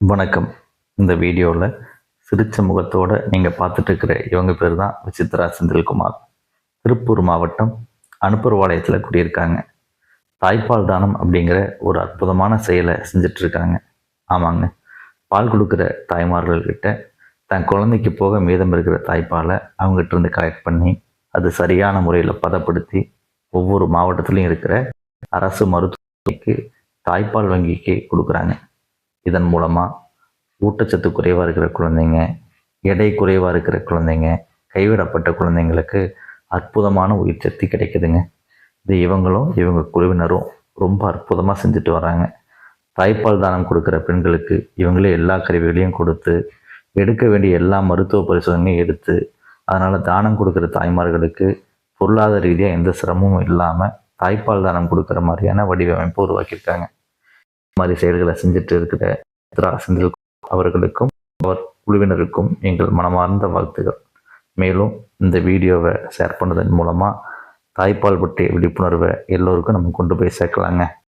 வணக்கம். இந்த வீடியோவில் சிரிச்ச முகத்தோடு நீங்கள் பார்த்துட்டு இருக்கிற இவங்க பேர் தான் விசித்ரா செந்தில்குமார். திருப்பூர் மாவட்டம் அனுப்பர்வாளையத்தில் குடியிருக்காங்க. தாய்ப்பால் தானம் அப்படிங்கிற ஒரு அற்புதமான செயலை செஞ்சுட்டு இருக்காங்க ஆமாங்க. பால் கொடுக்குற தாய்மார்கள்கிட்ட தன் குழந்தைக்கு போக மீதம் இருக்கிற தாய்ப்பாலை அவங்ககிட்ட இருந்து கலெக்ட் பண்ணி அது சரியான முறையில் பதப்படுத்தி ஒவ்வொரு மாவட்டத்திலையும் இருக்கிற அரசு மருத்துவமனைக்கு தாய்ப்பால் வங்கிக்கு கொடுக்குறாங்க. இதன் மூலமாக ஊட்டச்சத்து குறைவாக இருக்கிற குழந்தைங்க எடை குறைவாக இருக்கிற குழந்தைங்க கைவிடப்பட்ட குழந்தைங்களுக்கு அற்புதமான உயிர் சக்தி கிடைக்குதுங்க. இது இவங்களும் இவங்க குழுவினரும் ரொம்ப அற்புதமாக செஞ்சுட்டு வராங்க. தாய்ப்பால் தானம் கொடுக்குற பெண்களுக்கு இவங்களே எல்லா கருவிகளையும் கொடுத்து எடுக்க வேண்டிய எல்லா மருத்துவ பரிசோதனையும் எடுத்து அதனால் தானம் கொடுக்குற தாய்மார்களுக்கு பொருளாதார ரீதியாக எந்த சிரமமும் இல்லாமல் தாய்ப்பால் தானம் கொடுக்குற மாதிரியான வடிவமைப்பு உருவாக்கியிருக்காங்க. மாதிரி செயல்களை செஞ்சுட்டு இருக்கிற சித்ரா செந்தில் அவர்களுக்கும் அவர் குழுவினருக்கும் எங்கள் மனமார்ந்த வாழ்த்துகள். மேலும் இந்த வீடியோவை ஷேர் பண்ணதன் மூலமாக தாய்ப்பால் பற்றிய விழிப்புணர்வை எல்லோருக்கும் நம்ம கொண்டு போய் சேர்க்கலாங்க.